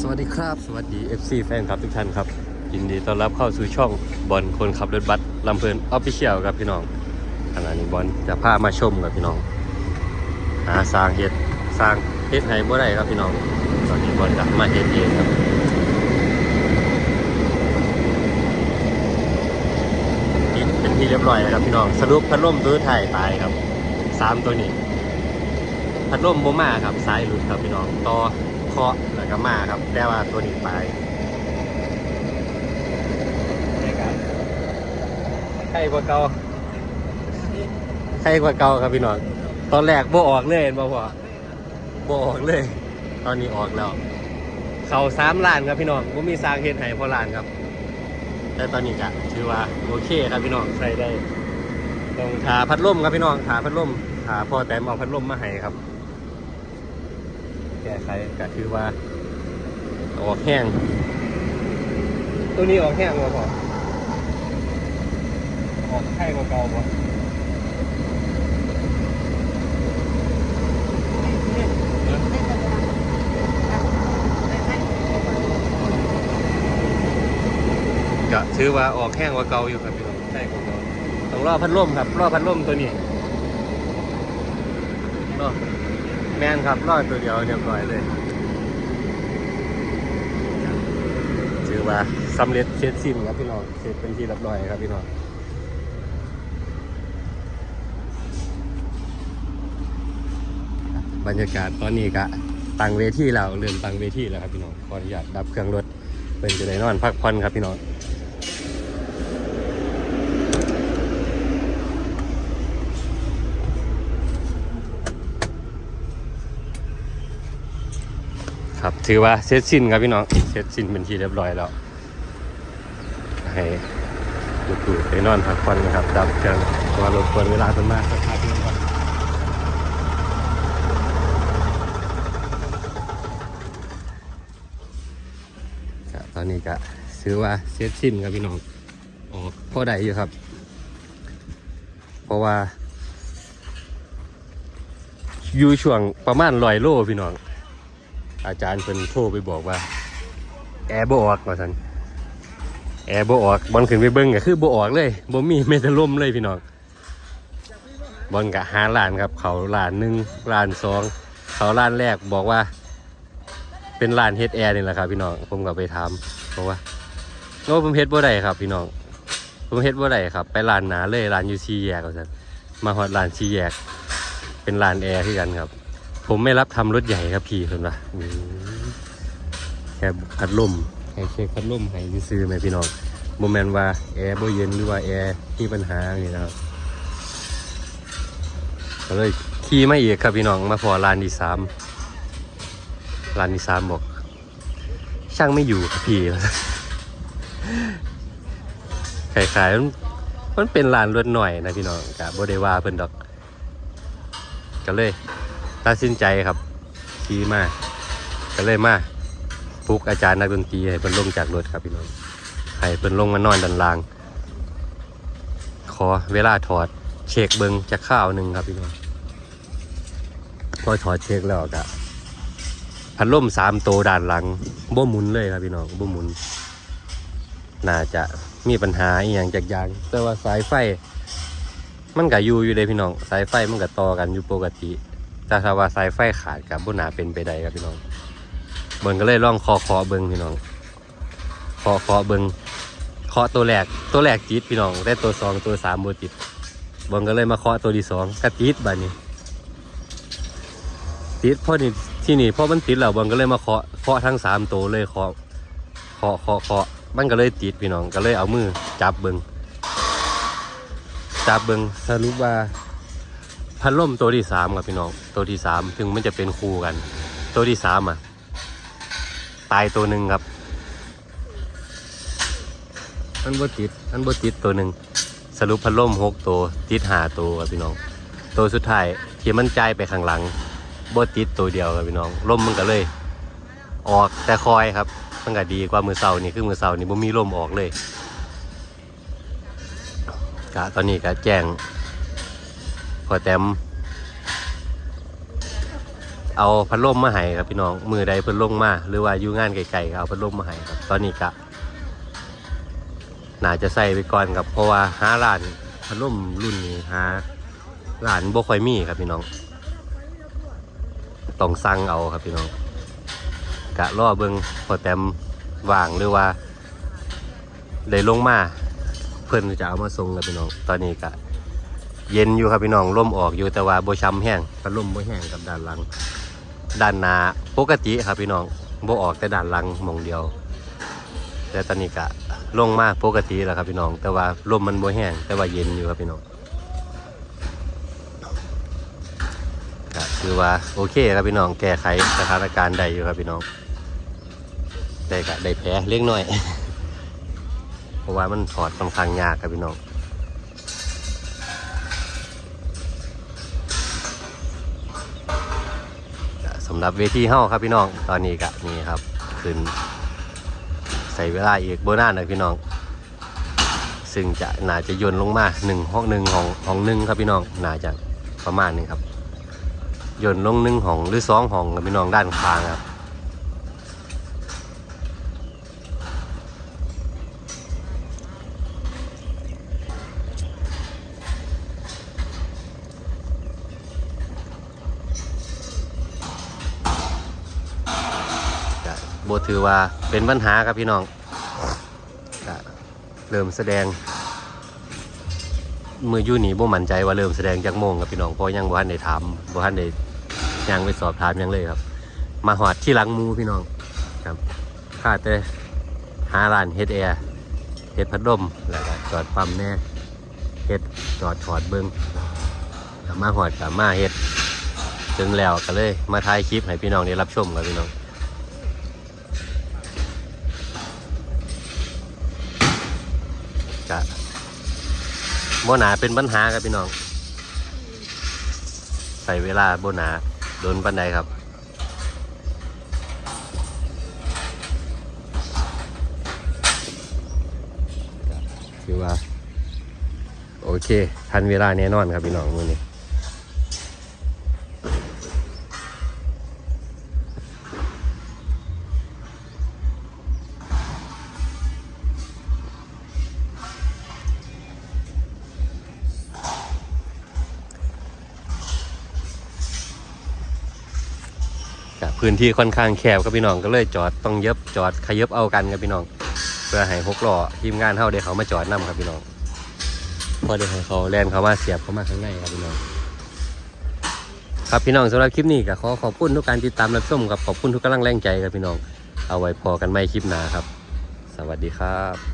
สวัสดีครับ สวัสดี FC แฟนครับทุกท่านครับ ยินดีต้อนรับเข้าสู่ช่องบอลคนขับรถบัสลำเพลินออฟฟิเชียลครับพี่น้องขณะนี้บอลจะพามาชมกับพี่น้องหาสร้างเฮ็ดสร้างเฮ็ดให้บ่ได้ครับพี่น้อง ตอนนี้บอลจะมาเฮ็ดเองครับติดเป็นที่เรียบร้อยแล้วครับพี่น้องสรุปพัดลมตัวถ่ายตายครับสามตัวนี้พัดลมโบมาครับสายหลุดครับพี่น้องต่อ เคาะแล้วก็มาครับ แต่ว่าตัวนี้ตายใครกว่าเก่าใครกว่าเก่าครับพี่น้องตอนแรกโบออกเลยเห็นบ่พ่อโบออกเลย ตอนนี้ออกแล้วเขาสามล้านครับพี่น้องผมมีสร้างเฮ็ดให้พอล้านครับ แต่ตอนนี้ก็ถือว่าโอเคครับพี่น้องใส่ได้ต้องถาพัดลมครับพี่น้องถาพัดลมถาพ่อแต่เอาพัดลมมาให้ครับ แก้ไขก็คือว่า ออกแห้ง ตัวนี้ออกแห้งกว่าพอออกไข่กว่าเก่าพอก็ถือว่าออกแห้งกว่าเก่าอยู่ครับพี่น้องใช่กว่าเก่าต้องรอพัดลมครับรอพัดลมตัวนี้รอ แมนครับรอดตัวเดียวเรียบร้อยเลยถือว่าสำเร็จเสร็จสิ้นครับพี่น้องเสร็จเป็นที่เรียบร้อยครับพี่น้องบรรยากาศตอนนี้ก็ตังเวทีแล้วเริ่มตังเวทีแล้วครับพี่น้องขออนุญาตดับเครื่องรถเป็นจะได้นอนพักผ่อนครับพี่น้อง ครับ ถือว่าเสร็จสิ้นครับพี่น้องเสร็จสิ้นเป็นที่เรียบร้อยแล้ว ให้ลูกๆไปนอนพักผ่อนนะครับดับเครื่องว่ารบกวนเวลาเป็นมากสักพักหนึงก่อนครับตอนนี้ก็ถือว่าเสร็จสิ้นครับพี่น้องออกพอได้อยู่ครับ เพราะว่า อยู่ช่วงประมาณลอยโลพี่น้อง อาจารย์เพิ่นโทรไปบอกว่า แอร์บ่ออกว่าซั่นแอร์บ่ออกบอลขึ้นไปเบิ่งก็คือบ่ออกเลยบ่มีเมตาลมเลยพี่น้องบอลก็หาล้านครับ เขาล้านหนึ่งล้านสองเขาล้านแรกบอกว่า เป็นล้านเฮดแอร์นี่แหละครับ พี่น้องผมก็ไปถามบอกว่าโน้ผมเฮดบ่ได้ครับ พี่น้องผมเฮดบ่ได้ครับ ไปร้านหนาเลยร้านยูซีแยกว่าซั่นมาฮอดร้านซีแยก เป็นร้านแอร์คือกันครับ ผมไม่รับทำรถใหญ่ครับพี่คนละอืมแค่พัดลมแค่เช็คพัดลมให้ซื้อๆไหมพี่น้องโมเมนว่าแอร์บ่เย็นหรือว่าแอร์มีปัญหาอย่างนี้นะครับก็เลยขี่มาอีกครับพี่น้องมาพอร้านที่สามร้านที่สามบอก ช่างไม่อยู่ครับพี่ขายๆมันมันเป็นร้านรถหน่อยนะพี่น้องกับบได้ว่าเพิ่นดอก ก็เลย ตัดสินใจครับขี่มาก็เลยมาปลุกอาจารย์นักดนตรีให้เพิ่นลงจากรถครับพี่น้องให้เพิ่นลงมานอนด้านล่าง ขอเวลาถอดเช็คเบิงจะข้าวหนึ่งครับพี่น้องพอถอดเช็คแล้วก็พัดลมสามโตวด้านหลังบ่หมุนเลยครับพี่น้องบ่หมุน น่าจะมีปัญหาอีกอย่างจากอยางแต่ว่าสายไฟ มันก็อยู่อยู่เลยพี่น้อง สายไฟมันก็ต่อกันอยู่ปกติ แต่ถ้าว่าสายไฟขาดกับบุนาเป็นไปได้ครับพี่น้องเบิ่งก็เลยลองคอคอเบิ่งพี่น้องคอคอเบิ่งเคาะตัวแรกตัวแรกติดพี่น้องแต่ตัวสองตัวสามบ่ติดเบิ่งก็เลยมาเคาะตัวที่สองก็ติดบัดนี้ติดเพราะนี่ที่นี่เพราะมันติดแล้วเบิ่งก็เลยมาเคาะเคาะทั้งสามตัวเลยเคาะเคาะเคาะเคาะมันก็เลยติดพี่น้องก็เลยเอามือจับเบิ่งจับเบิ่งสรุปว่า พัดลมตัวที่สามครับพี่น้องตัวที่สามถึงมันจะเป็นคู่กัน ตัวที่สามอะ ตายตัวหนึ่งครับมันบติดมันบติดตัวหนึ่งสรุปพัดลมหกตัวติดหาตัวครับพี่น้อง ตัวสุดท้ายที่มันใจายไปข้างหลังบติดตัวเดียวครับพี่น้องลมมันก็เลย ออกแต่คอยครับมันก็ดีกว่ามือเสานี่คือมือเสานี่บ่มีลมออกเลยกะตอนนี้ก็แจ้ง พอแต้มเอาพัดลมมาให้ครับพี่น้องมือใดเพิ่นลงมา หรือว่าอยู่งานไกลๆก็เอาพัดลมมาให้ครับ ตอนนี้ก็น่าจะใส่ไปก่อนครับเพราะว่าหาร้านพัดลมรุ่นนี้หาร้านบ่ค่อยมีครับพี่น้องต้องสั่งเอาครับพี่น้องกะรอเบิ่งพอแต้มว่างหรือว่าได้ลงมา เพิ่นจะเอามาส่งครับพี่น้อง ตอนนี้ก็ เย็นอยู่ครับพี่น้องลมออกอยู่แต่ว่าโบช้ำแห้งพัดลมโบแห้งกับด้านหลัง ด้านหน้าปกติครับพี่น้องโบออกแต่ด้านหลังมองเดียว แต่ตอนนี้ก็ลงมากปกติแล้วครับพี่น้อง แต่ว่าลมมันโบแห้งแต่ว่าเย็นอยู่ครับพี่น้องก็คือว่าโอเคครับพี่น้องแก้ไขสถานการณ์ได้อยู่ครับพี่น้องได้ก็ได้แผลเล็กน้อย เพราะว่ามันถอดค่อนข้างยากครับพี่น้อง สำหรับเวทีเฮ้าครับพี่น้องตอนนี้ก็นี่ครับขึ้นใส่เวลาอีกโบนานนะพี่น้อง ซึ่งจะน่าจะโยนลงมาหนึ่งห้องหนึ่งห้องห้องหนึ่งครับพี่น้องน่าจะประมาณนี้ครับโยนลงหนึ่งห้องหรือสองห้องครับพี่น้องด้านข้างครับ บถือว่าเป็นปัญหาครับพี่น้องก็เริ่มแสดงมืออยู่นี่บ่มั่นใจว่าเริ่มแสดงจากโมงครับพี่น้องเพราะยังบ่ทันได้ถามบ่ทันได้ยังไปสอบถามยังเลยครับ มาหอดที่หลังมูพี่น้องครับข้าแต่หาร้านเฮดแอร์เฮดพัดลมแล้วก็จอดปั๊มแน่เฮ็ดจอดถอดเบิ้งก็มาหอดกับมาเฮ็ดถึงแล้วก็เลยมาถ่ายคลิปให้พี่น้องได้รับชมครับพี่น้อง กะโบหนาเป็นปัญหาครับพี่น้อง ใส่เวลาโบหนาโดนปันใดครับคือว่า โอเค ทันเวลาแน่นอนครับพี่น้องมือนี้ พื้นที่ค่อนข้างแคบครับพี่น้องก็เลยจอดต้องเย็บจอดขยับเอากันครับพี่น้อง เพื่อให้หกล้อทีมงานเท่าเดี๋ยวเขามาจอดนํครับพี่น้องพอเดี๋ยวให้เขาแลนเขามาเสียบเขามาข้างในครับพี่น้องครับพี่น้องสำหรับคลิปนี้ก็ขอขอบคุณทุกการติดตามรับชมครับขอบคุณทุกกำลังแรงใจครับพี่น้อง เอาไว้พอกันไม่คลิปหน้าครับ สวัสดีครับ